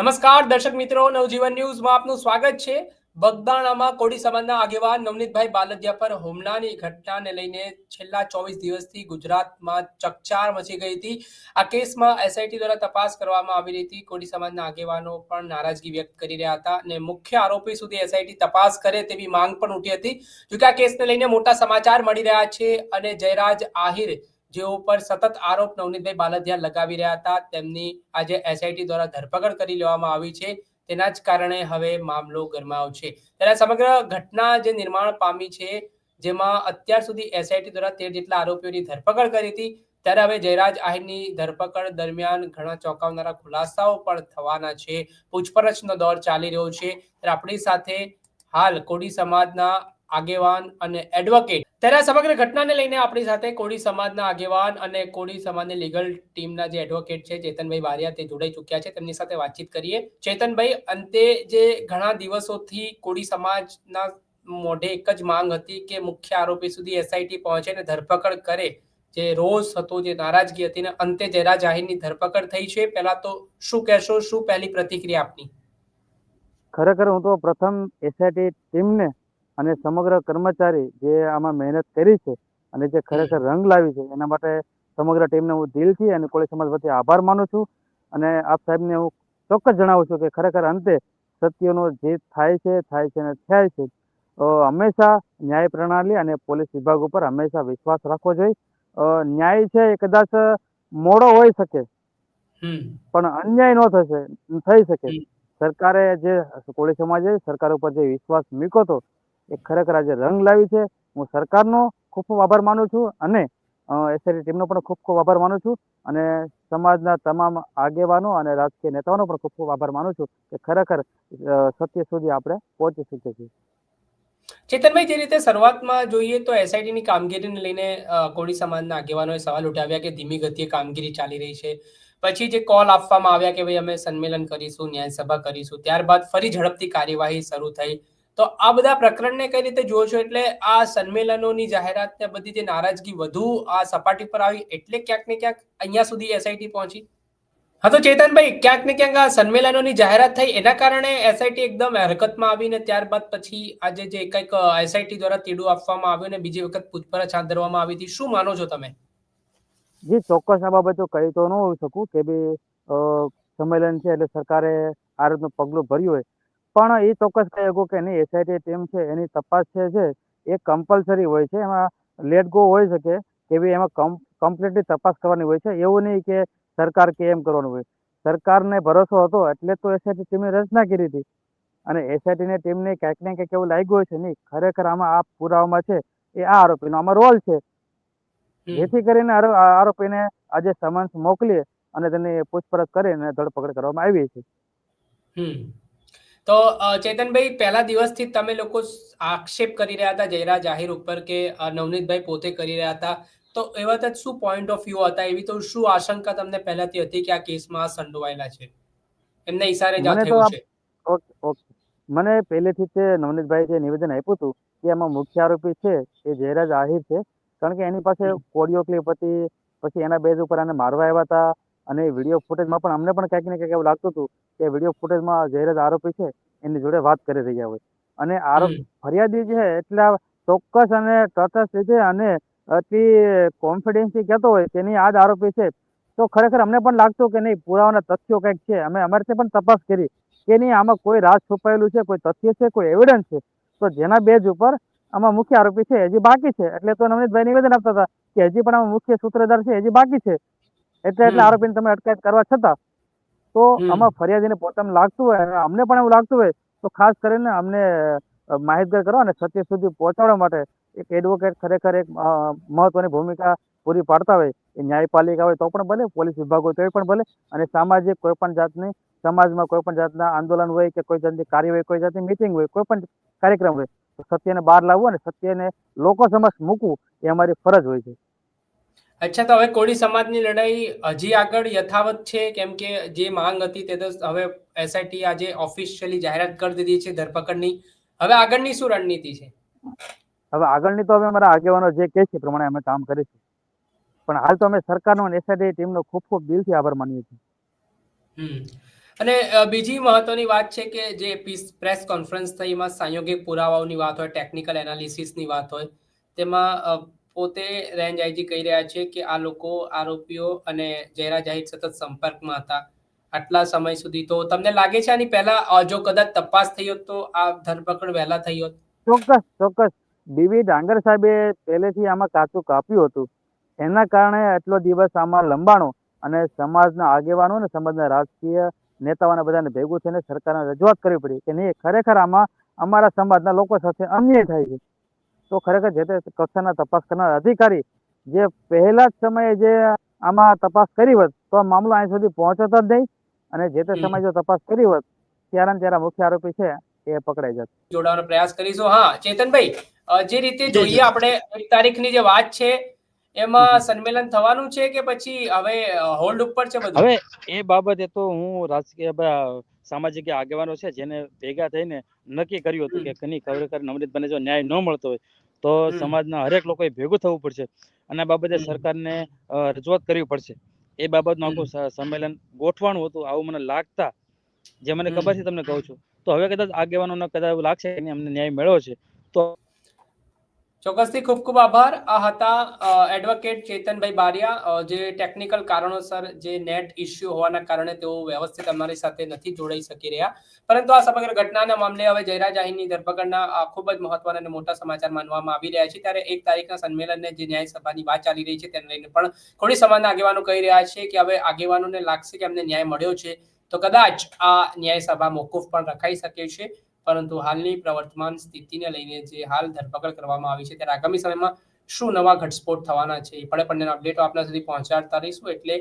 નમસ્કાર, દર્શક મિત્રો. નવજીવન ન્યૂઝમાં આપનું સ્વાગત છે. બગદાણામાં કોડી સમાજના આગેવાન નવનીતભાઈ બાલદિયા પર હુમલાની ઘટનાને લઈને છેલ્લા ચોવીસ દિવસથી ગુજરાતમાં ચકચાર મચી ગઈ હતી. આ કેસમાં એસઆઈટી દ્વારા તપાસ કરવામાં આવી રહી હતી. કોડી સમાજના આગેવાનો પણ નારાજગી વ્યક્ત કરી રહ્યા હતા અને મુખ્ય આરોપી સુધી એસઆઈટી તપાસ કરે તેવી માંગ પણ ઉઠી હતી. જોકે આ કેસને લઈને મોટા સમાચાર મળી રહ્યા છે અને જયરાજ આહિર જેઓ ઉપર સતત આરોપ નવનીતભાઈ બાલદિયા લગાવી રહ્યા હતા, તેમની આજે એસઆઈટી દ્વારા ધરપકડ કરી લેવામાં આવી છે. તેના જ કારણે હવે મામલો ગરમાયો છે. ત્યારે સમગ્ર ઘટના જે નિર્માણ પામી છે, જેમાં અત્યાર સુધી એસઆઈટી દ્વારા તેર જેટલા આરોપીઓની ધરપકડ કરી હતી, ત્યારે હવે જયરાજ આહિરની ધરપકડ દરમિયાન ઘણા ચોંકાવનારા ખુલાસાઓ પણ થવાના છે. પૂછપરછનો દોર ચાલી રહ્યો છે. ત્યારે આપણી સાથે હાલ કોડી સમાજના આગેવાન અને એડવોકેટ ત્યારે આ સમગ્ર ઘટનાને લઈને આપણી સાથે કોળી સમાજના આગેવાન અને કોળી સમાજની લીગલ ટીમના જે એડવોકેટ છે, ચેતનભાઈ વારિયા, તે જોડાઈ ચૂક્યા છે. તેમની સાથે વાતચીત કરીએ. ચેતનભાઈ, અંતે જે ઘણા દિવસોથી કોળી સમાજના મોઢે એક જ માંગ હતી કે મુખ્ય આરોપી સુધી એસઆઈટી પહોંચે ને ધરપકડ કરે. જે રોષ હતો, જે નારાજગી હતી ને અંતે જયરા જાહીરની ધરપકડ થઈ છે. પહેલા તો શું કહેશો? શું પહેલી પ્રતિક્રિયા આપની? ખરેખર હું તો પ્રથમ એસઆઈટી ટીમને અને સમગ્ર કર્મચારી જે આમાં મહેનત કરી છે અને જે ખરેખર રંગ લાવી છે એના માટે સમગ્ર ટીમને હું દિલથી અને કોળી સમાજ વતી આભાર માનું છું. અને આપ સાહેબને હું ચોક્કસ જણાવું છું કે ખરેખર અંતે સત્યનો જીત થાય છે થાય છે અને થાય છે હંમેશા ન્યાય પ્રણાલી અને પોલીસ વિભાગ ઉપર હંમેશા વિશ્વાસ રાખવો જોઈએ. ન્યાય છે એ કદાચ મોડો હોઈ શકે પણ અન્યાય ન થશે થઈ શકે. સરકારે જે કોળી સમાજે સરકાર ઉપર જે વિશ્વાસ મૂક્યો હતો એ ખરેખર આજે રંગ લાવી છે. હું સરકારનો ખૂબ ખૂબ આભાર માનું છું અને એસઆઈટી ટીમનો પણ ખૂબ ખૂબ આભાર માનું છું અને સમાજના તમામ આગેવાનો અને રાજકીય નેતાઓનો પણ ખૂબ ખૂબ આભાર માનું છું કે ખરેખર સત્ય સુધી આપણે પહોંચી શકીએ છીએ. ચેતનભાઈ, જે રીતે શરૂઆતમાં જોઈએ તો એસઆઈટીની કામગીરીને લઈને કોળી સમાજના આગેવાનોએ સવાલ ઉઠાવ્યા કે ધીમી ગતિએ કામગીરી ચાલી રહી છે. પછી જે કોલ આપવામાં આવ્યા કે ભાઈ અમે સંમેલન કરીશું ન્યાય સભા કરીશું, ત્યારબાદ ફરી ઝડપથી કાર્યવાહી શરૂ થઈ. તો આ બધા પ્રકરણને કઈ રીતે જુઓ છો? એટલે આ સંમેલનોની જાહેરાત ને બધી જે નારાજગી વધુ આ સપાટી પર આવી એટલે ક્યાંક ને ક્યાંક અહીંયા સુધી એસઆઈટી પહોંચી. હા તો ચેતનભાઈ ક્યાંક ને ક્યાંક આ સંમેલનોની જાહેરાત થઈ. એના કારણે એસઆઈટી એકદમ હરકતમાં આવીને ત્યારબાદ પછી આજે જે કંઈક એસઆઈટી દ્વારા તીડું આપવામાં આવ્યું ને બીજી વખત પૂછપરછ હાથ ધરવામાં આવી હતી. શું માનો છો તમે? જી ચોક્કસ આ બાબતો કહી તો ન હોઈ શકું કે અ, સંમેલન છે એટલે સરકારે આ રીતનું પગલું ભર્યું હોય. પણ એ ચોક્કસ કહી શકું કે નહીં એસઆઈટી ટીમ છે એની તપાસ છે છે એ કમ્પલસરી હોય છે. એમાં લેટ ગો હોઈ શકે કે ભાઈ એમાં કમ્પ્લીટલી તપાસ કરવાની હોય છે. એવું નહીં કે સરકાર કે એમ કરવાનું હોય. સરકારને ભરોસો હતો એટલે તો એસઆઈટી ટીમની રચના કરી હતી. અને એસઆઈટીની ટીમને ક્યાંક ને ક્યાંક એવું લાગ્યું છે નહીં. ખરેખર આમાં આ પુરાવામાં છે એ આ આરોપીનો આમાં રોલ છે. જેથી કરીને આરોપીને આજે સમન્સ મોકલી અને તેની પૂછપરછ કરીને ધરપકડ કરવામાં આવી છે. તો ચેતનભાઈ પહેલા દિવસથી તમે લોકો આક્ષેપ કરી રહ્યા હતા જયરા જાહેર ઉપર કે નવનીતભાઈ પોતે કરી રહ્યા હતા. તો એવા તો શું પોઈન્ટ ઓફ વ્યૂ હતા? એવી તો શું આશંકા તમને પહેલાથી હતી કે આ કેસમાં આ સંડોવાયેલા છે? એમને ઈશારે જ આ મને તો થયું છે. Okay okay. મને પહેલેથી જ તે નવનીતભાઈ જે નિવેદન આપ્યું હતું કે એમાં મુખ્ય આરોપી છે એ જયરાજ આહિર છે. કારણ કે એની પાસે કોડિયો ક્લિપ હતી પછી એના બેઝ ઉપર આને મારવા આવ્યા હતા. અને વીડિયો ફૂટેજમાં પણ અમને પણ ક્યાંક ને ક્યાંક એવું લાગતું હતું કે વીડિયો ફૂટેજમાં જયરાજ આરોપી છે એની જોડે વાત કરી રહ્યા હોય. અને આરોપ ફરિયાદી છે એટલા ચોક્કસ અને તટસ્થ રીતે અને અતિ કોન્ફિડન્સથી કહેતો હોય તેની આ જ આરોપી છે. તો ખરેખર અમને પણ લાગતું કે નહીં પુરાવાના તથ્યો કંઈક છે. અમે અમારી પણ તપાસ કરી કે નહીં આમાં કોઈ રાજ છુપાયેલું છે કોઈ તથ્ય છે કોઈ એવિડન્સ છે? તો જેના બેઝ ઉપર આમાં મુખ્ય આરોપી છે હજી બાકી છે. એટલે તો નવનીતભાઈ નિવેદન આપતા હતા કે હજી પણ આમાં મુખ્ય સૂત્રધાર છે હજી બાકી છે. એટલે એટલે. આરોપીને તમે અટકાયત કરવા છતાં તો આમાં ફરિયાદીને પોતાને લાગતું હોય અને અમને પણ એવું લાગતું હોય તો ખાસ કરીને અમને માહિતગાર કરવા અને સત્ય સુધી પહોંચાડવા માટે એક એડવોકેટ ખરેખર એક મહત્વની ભૂમિકા પૂરી પાડતા હોય એ ન્યાયપાલિકા હોય તો પણ ભલે પોલીસ વિભાગ હોય તો પણ ભલે અને સામાજિક કોઈ પણ જાતની સમાજમાં કોઈ પણ જાતના આંદોલન હોય કે કોઈ જાતની કાર્ય હોય કોઈ જાતની મિટિંગ હોય કોઈ પણ કાર્યક્રમ હોય તો સત્યને બહાર લાવવું અને સત્યને લોકો સમક્ષ મૂકવું એ અમારી ફરજ હોય છે અચ્છા તો હવે કોળી સમાજની લડાઈ હજી આગળ યથાવત છે? કેમ કે જે માંગ હતી તે તો હવે એસઆઈટી આજે ઓફિશિયલી જાહેરાત કરી દીધી છે ધરપકડની. હવે આગળની શું રણનીતિ છે? હવે આગળની તો હવે અમારા આગેવાનો જે કહે છે પ્રમાણે અમે કામ કરીશું પણ હાલ તો અમે સરકારનો અને એસઆઈટી ટીમનો ખૂબ ખૂબ દિલથી આભાર માનીએ છીએ. અને બીજી મહત્વની વાત છે કે જે પ્રેસ કોન્ફરન્સ થઈ એમાં સાંયોગિક પુરાવાઓની વાત હોય ટેકનિકલ એનાલિસિસની વાત હોય તેમાં પોતે રેન્જ આઈજી કહી રહ્યા છે કે આ લોકો આરોપીઓ અને જયરા જાહિર સતત સંપર્કમાં હતા. આટલા સમય સુધી તો તમને લાગે છે આની પહેલા જો કદાચ તપાસ થઈ હોત તો આ ધરપકડ વહેલા થઈ હોત? ચોક્કસ ચોક્કસ. ડીવી ડાંગર સાહેબે પહેલેથી આમાં કાચું કાપ્યું હતું. એના કારણે આટલો દિવસ આમાં લંબાણો અને સમાજના આગેવાનો અને સમાજના રાજકીય નેતાઓને બધાને ભેગું થઈને સરકારને રજૂઆત કરવી પડી કે નહીં, ખરેખર આમાં અમારા સમાજના લોકો સાથે અન્યાય થાય છે. તો ખરેખર જે તે કક્ષાના તપાસ કરનાર અધિકારી જે પહેલા જ સમયે જે આમાં તપાસ કરી હોત તો આ મામલો અહીં સુધી પહોંચતો જ નહીં. અને જે તે. સમયે જો તપાસ કરી હોત ત્યારે ને ત્યારે મુખ્ય આરોપી છે એ પકડાઈ જત જોડાવાનો પ્રયાસ કરીશું. હા ચેતનભાઈ જે રીતે જોઈએ આપણે એક તારીખની જે વાત છે એમાં સંમેલન થવાનું છે કે પછી હવે હોલ્ડ ઉપર છે બધું? હવે એ બાબતે તો હું રાજકીય સામાજિક આગેવાનો છે જેને ભેગા થઈને નક્કી કર્યું હતું કે ઘણી ખરેખર નવનીતભાઈને જો ન્યાય ન મળતો હોય તો સમાજના હરેક લોકોએ ભેગું થવું પડશે. અને આ બાબતે. સરકારને રજૂઆત કરવી પડશે. એ બાબતનું આખું સંમેલન ગોઠવાનું હતું આવું મને લાગતા. જે મને ખબર છે તમને કહું છું. તો હવે કદાચ આગેવાનોને કદાચ એવું લાગશે કે અમને ન્યાય મળ્યો છે તો ચોક્કસથી ખૂબ ખૂબ આભાર. આ હતા એડવોકેટ ચેતનભાઈ બારિયા જે ટેકનિકલ કારણોસર જે નેટ ઇસ્યુ હોવાના કારણે તેઓ વ્યવસ્થિત અમારી સાથે નથી જોડાઈ શકી રહ્યા. પરંતુ આ સમગ્ર ઘટનાના મામલે હવે જયરા જાહીરની ધરપકડના ખૂબ જ મહત્વના અને મોટા સમાચાર માનવામાં આવી રહ્યા છે. ત્યારે એક તારીખના સંમેલનને જે ન્યાયસભાની વાત ચાલી રહી છે, તેને લઈને પણ કોળી સમાજના આગેવાનો કહી રહ્યા છે કે હવે આગેવાનોને લાગશે કે અમને ન્યાય મળ્યો છે. તો કદાચ આ ન્યાયસભા મોકૂફ પણ રખાઈ શકે છે. પરંતુ હાલની પ્રવર્તમાન સ્થિતિને લઈને જે હાલ ધરપકડ કરવામાં આવી છે, ત્યારે આગામી સમયમાં શું નવા ઘટસ્ફોટ થવાના છે એ પડે પણ અપડેટો આપના સુધી પહોંચાડતા રહીશું. એટલે